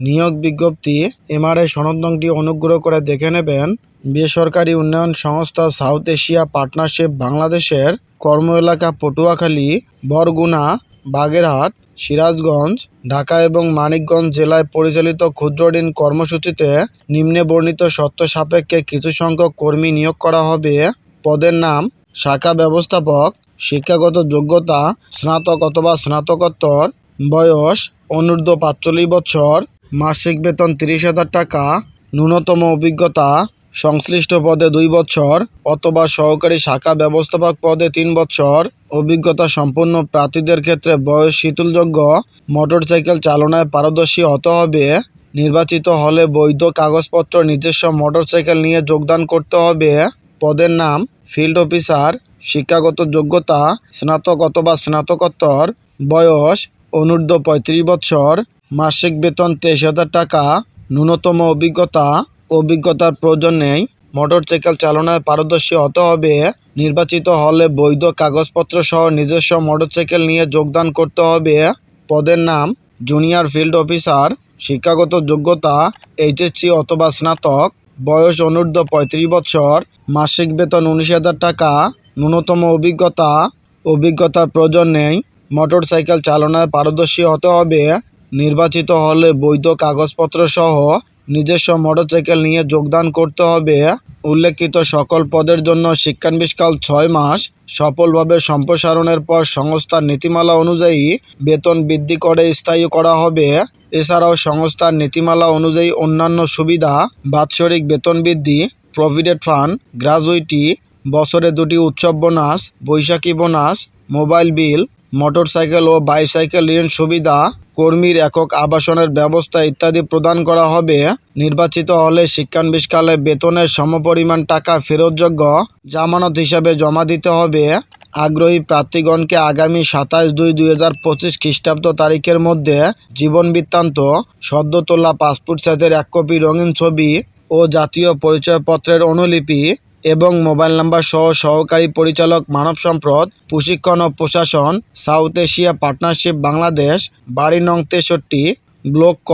নিয়োগ বিজ্ঞপ্তি, এমআরআই সনদনংটি অনুগ্রহ করে দেখে নেবেন। বেসরকারি উন্নয়ন সংস্থা সাউথ এশিয়া পার্টনারশিপ বাংলাদেশের কর্ম এলাকা পটুয়াখালী, বরগুনা, বাগেরহাট, সিরাজগঞ্জ, ঢাকা এবং মানিকগঞ্জ জেলায় পরিচালিত ক্ষুদ্র ঋণ কর্মসূচিতে নিম্নে বর্ণিত শর্ত সাপেক্ষে কিছু সংখ্যক কর্মী নিয়োগ করা হবে। পদের নাম, শাখা ব্যবস্থাপক, শিক্ষাগত যোগ্যতা, স্নাতক অথবা স্নাতকোত্তর, বয়স, অনূর্ধ্ব পাঁচচল্লিশ বছর মাসিক বেতন তিরিশ হাজার টাকা, ন্যূনতম অভিজ্ঞতা, সংশ্লিষ্ট পদে দুই বছর, অথবা সহকারী শাখা ব্যবস্থাপক পদে তিন বছর, অভিজ্ঞতা সম্পন্ন প্রার্থীদের ক্ষেত্রে বয়স শিথিলযোগ্য মোটরসাইকেল চালনায় পারদর্শী হতে হবে, নির্বাচিত হলে বৈধ কাগজপত্র, নিজস্ব মোটরসাইকেল নিয়ে যোগদান করতে হবে, পদের নাম, ফিল্ড অফিসার, শিক্ষাগত যোগ্যতা, স্নাতক অথবা স্নাতকোত্তর, বয়স, অনূর্ধ্ব পঁয়ত্রিশ বছর মাসিক বেতন তেইশ হাজার টাকা, ন্যূনতম অভিজ্ঞতা অভিজ্ঞতার প্রয়োজন নেই। মোটরসাইকেল চালনায় পারদর্শী হতে হবে। নির্বাচিত হলে বৈধ কাগজপত্র সহ নিজস্ব মোটরসাইকেল নিয়ে যোগদান করতে হবে। পদের নাম, জুনিয়র ফিল্ড অফিসার, শিক্ষাগত যোগ্যতা, এইচএসসি অথবা স্নাতক। বয়স অনূর্ধ্ব পঁয়ত্রিশ বছর। মাসিক বেতন উনিশ হাজার টাকা, ন্যূনতম অভিজ্ঞতা, অভিজ্ঞতার প্রয়োজন নেই। মোটরসাইকেল চালনায় পারদর্শী হতে হবে। নির্বাচিত হলে বৈধ কাগজপত্র সহ নিজস্ব মোটরসাইকেল নিয়ে যোগদান করতে হবে। উল্লেখিত সকল পদের জন্য শিক্ষানবিষ্কাল ছয় মাস, সফলভাবে সম্প্রসারণের পর সংস্থার নীতিমালা অনুযায়ী বেতন বৃদ্ধি করে স্থায়ী করা হবে। এছাড়াও সংস্থার নীতিমালা অনুযায়ী অন্যান্য সুবিধা, বাৎসরিক বেতন বৃদ্ধি, প্রভিডেন্ট ফান্ড, গ্রাজুইটি, বছরে দুটি উৎসব bonus, Baishakhi bonus, mobile bill motorcycle ও বাইসাইকেল ঋণ সুবিধা, কর্মীর একক আবাসনের ব্যবস্থা ইত্যাদি প্রদান করা হবে। নির্বাচিত হলে শিক্ষানবিষ্কালে বেতনের সমপরিমাণ টাকা ফেরতযোগ্য জামানত হিসাবে জমা দিতে হবে। আগ্রহী প্রার্থীগণকে আগামী সাতাশ দুই দুই হাজার পঁচিশ খ্রিস্টাব্দ তারিখের মধ্যে জীবন বৃত্তান্ত সদ্য তোলা পাসপোর্ট সাইজের এক কপি রঙিন ছবি ও জাতীয় পরিচয়পত্রের অনুলিপি এবং মোবাইল নাম্বার সহ সহকারী পরিচালক মানব সম্পদ, প্রশিক্ষণ ও প্রশাসন, সাউথ এশিয়া পার্টনারশিপ বাংলাদেশ, বাড়ি নং তেষট্টি, ব্লক ক,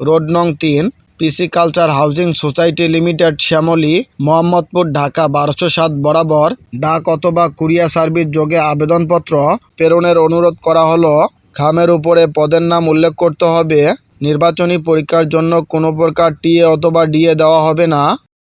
রোড নং তিন, PC culture housing society limited, Shyamoli, Mohammadpur, Dhaka, বারোশো সাত বরাবর। ডাক অথবা কুরিয়ার সার্ভিস যোগে আবেদনপত্র প্রেরণের অনুরোধ করা হলো। খামের উপরে পদের নাম উল্লেখ করতে হবে। নির্বাচনী পরীক্ষার জন্য কোনো প্রকার টিএ অথবা ডিএ দেওয়া হবে না।